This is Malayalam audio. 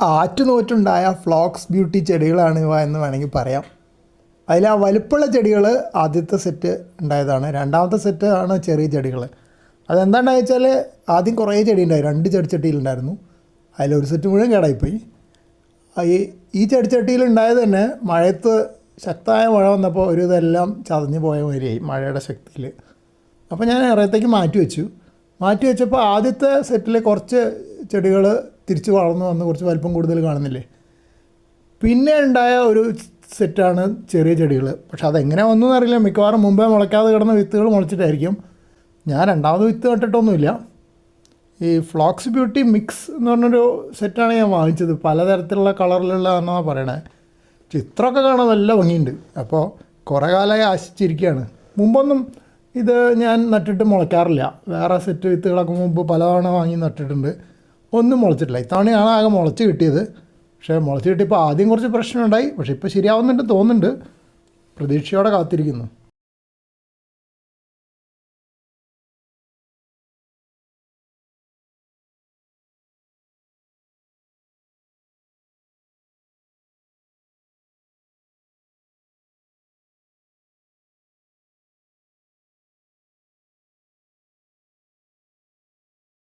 ആറ്റുനോറ്റുണ്ടായ ഫ്ലോക്സ് ബ്യൂട്ടി ചെടികളാണ് ഇവ എന്ന് വേണമെങ്കിൽ പറയാം. അതിൽ ആ വലുപ്പമുള്ള ചെടികൾ ആദ്യത്തെ സെറ്റ് ഉണ്ടായതാണ്. രണ്ടാമത്തെ സെറ്റ് ആണ് ചെറിയ ചെടികൾ. അതെന്താണെന്ന് വെച്ചാൽ ആദ്യം കുറേ ചെടി ഉണ്ടായി. രണ്ട് ചെടിച്ചട്ടിയിലുണ്ടായിരുന്നു. അതിലൊരു സെറ്റ് മുഴുവൻ കേടായിപ്പോയി. ഈ ഈ ചെടിച്ചട്ടിയിൽ തന്നെ മഴയത്ത് ശക്തമായ മഴ വന്നപ്പോൾ ഒരു ഇതെല്ലാം ചതഞ്ഞ് പോയ മാതിരിയായി മഴയുടെ ശക്തിയിൽ. അപ്പോൾ ഞാൻ ഇറയത്തേക്ക് മാറ്റി വെച്ചു. മാറ്റി വെച്ചപ്പോൾ ആദ്യത്തെ സെറ്റിൽ കുറച്ച് ചെടികൾ തിരിച്ച് വളർന്നു വന്ന് കുറച്ച് വലിപ്പം കൂടുതൽ കാണുന്നില്ലേ? പിന്നെ ഉണ്ടായ ഒരു സെറ്റാണ് ചെറിയ ചെടികൾ. പക്ഷെ അതെങ്ങനെ വന്നു എന്നറിയില്ല. മിക്കവാറും മുമ്പേ മുളയ്ക്കാതെ കിടന്ന വിത്തുകൾ മുളച്ചിട്ടായിരിക്കും. ഞാൻ രണ്ടാമത് വിത്ത് നട്ടിട്ടൊന്നുമില്ല. ഈ ഫ്ലോക്സ് ബ്യൂട്ടി മിക്സ് എന്ന് പറഞ്ഞൊരു സെറ്റാണ് ഞാൻ വാങ്ങിച്ചത്. പലതരത്തിലുള്ള കളറിലുള്ള എന്നാണ് പറയണേ. ചിത്രമൊക്കെ കാണാൻ നല്ല ഭംഗിയുണ്ട്. അപ്പോൾ കുറേ കാലമായി ആശിച്ചിരിക്കുകയാണ്. മുമ്പൊന്നും ഇത് ഞാൻ നട്ടിട്ട് മുളയ്ക്കാറില്ല. വേറെ സെറ്റ് വിത്തുകളൊക്കെ മുമ്പ് പലതവണ വാങ്ങി നട്ടിട്ടുണ്ട്. ഒന്നും മുളച്ചിട്ടില്ല. ഇത്തവണയാണ് ആകെ മുളച്ച് കിട്ടിയത്. പക്ഷേ മുളച്ച് കിട്ടിയപ്പോൾ ആദ്യം കുറച്ച് പ്രശ്നമുണ്ടായി. പക്ഷേ ഇപ്പോൾ ശരിയാവുന്നുണ്ട് തോന്നുന്നുണ്ട്. പ്രതീക്ഷയോടെ കാത്തിരിക്കുന്നു.